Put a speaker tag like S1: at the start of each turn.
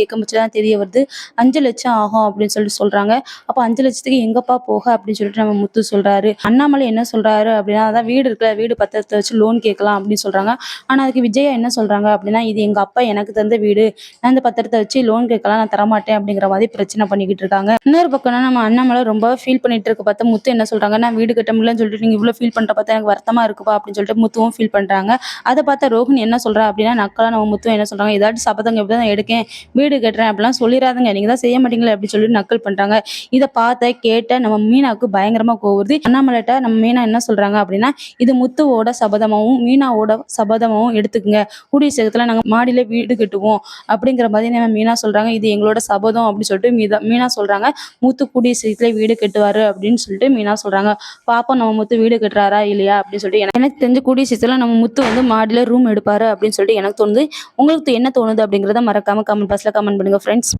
S1: கேட்கும்போது தான் தெரிய வருது. அஞ்சு லட்சம் ஆகும் அப்படின்னு சொல்லிட்டு சொல்றாங்க. அப்ப அஞ்சு லட்சத்துக்கு எங்கப்பா போக அப்படின்னு சொல்லிட்டு நம்ம முத்து சொல்றாரு. அண்ணாமலை என்ன சொல்றாரு அப்படின்னா அதான் வீடு இருக்குல்ல வீடு பத்திரத்தை வச்சு லோன் கேட்கலாம் அப்படின்னு சொல்றாங்க. ஆனா அதுக்கு விஜயா என்ன சொல்றாங்க அப்படின்னா இது எங்க அப்பா எனக்கு தந்த வீடு. நான் இந்த பத்திரத்தை வச்சு லோன் கேட்கலாம் நான் தரமாட்டேன் அப்படிங்கிற மாதிரி பிரச்சனை பண்ணிக்கிட்டு இருக்காங்க. இன்னொரு பக்கம்னா நம்ம அண்ணாமலை ரொம்ப ஃபீல் பண்ணிட்டு இருக்க பார்த்தா முத்து என்ன சொல்றாங்க நான் வீடு கட்ட முடியலன்னு சொல்லிட்டு நீங்க இவ்வளவு ஃபீல் பண்ற பார்த்தா எனக்கு வருத்தமா இருக்குப்பா அப்படின்னு சொல்லிட்டு முத்துவும் ஃபீல் பண்றாங்க. அதை பார்த்தா ரோஹிணி என்ன சொல்றா அப்படின்னா நக்கலா நம்ம முத்துவும் என்ன சொல்றாங்க ஏதாச்சும் சபதம் எப்படி தான் எடுக்கேன். வீடு கட்டுறேன் அப்படிலாம் சொல்லிடாதுங்க நீங்க தான் செய்ய மாட்டீங்களே அப்படின்னு சொல்லிட்டு நக்கல் பண்ணுறாங்க இதை பார்த்த கேட்ட நம்ம மீனாவுக்கு பயங்கரமா கோவுறுது அண்ணாமலைட்ட நம்ம மீனா என்ன சொல்றாங்க அப்படின்னா இது முத்துவோட சபதமாவும் மீனாவோட சபதமாவும் எடுத்துக்கங்க. கூடிய சீக்கிரத்துல நாங்க மாடியில வீடு கட்டுவோம் அப்படிங்கிற மாதிரி நம்ம மீனா சொல்றாங்க. இது எங்களோட சபதம் அப்படின்னு சொல்லிட்டு மீதா மீனா சொல்றாங்க. முத்து கூடிய சீக்கிரத்துல வீடு கட்டுவாரு அப்படின்னு சொல்லிட்டு மீனா சொல்றாங்க. பாப்போம் நம்ம முத்து வீடு கட்டுறாரா இல்லையா அப்படின்னு சொல்லிட்டு எனக்கு தெரிஞ்ச கூடிய சீக்கிரத்துல நம்ம முத்து வந்து மாடியில ரூம் எடுப்பாரு அப்படின்னு சொல்லிட்டு எனக்கு தோணுது. உங்களுக்கு என்ன தோணுது அப்படிங்கறத மறக்காம கமெண்ட் பாக்ஸ்ல கமெண்ட் பண்ணுங்க ஃப்ரெண்ட்ஸ்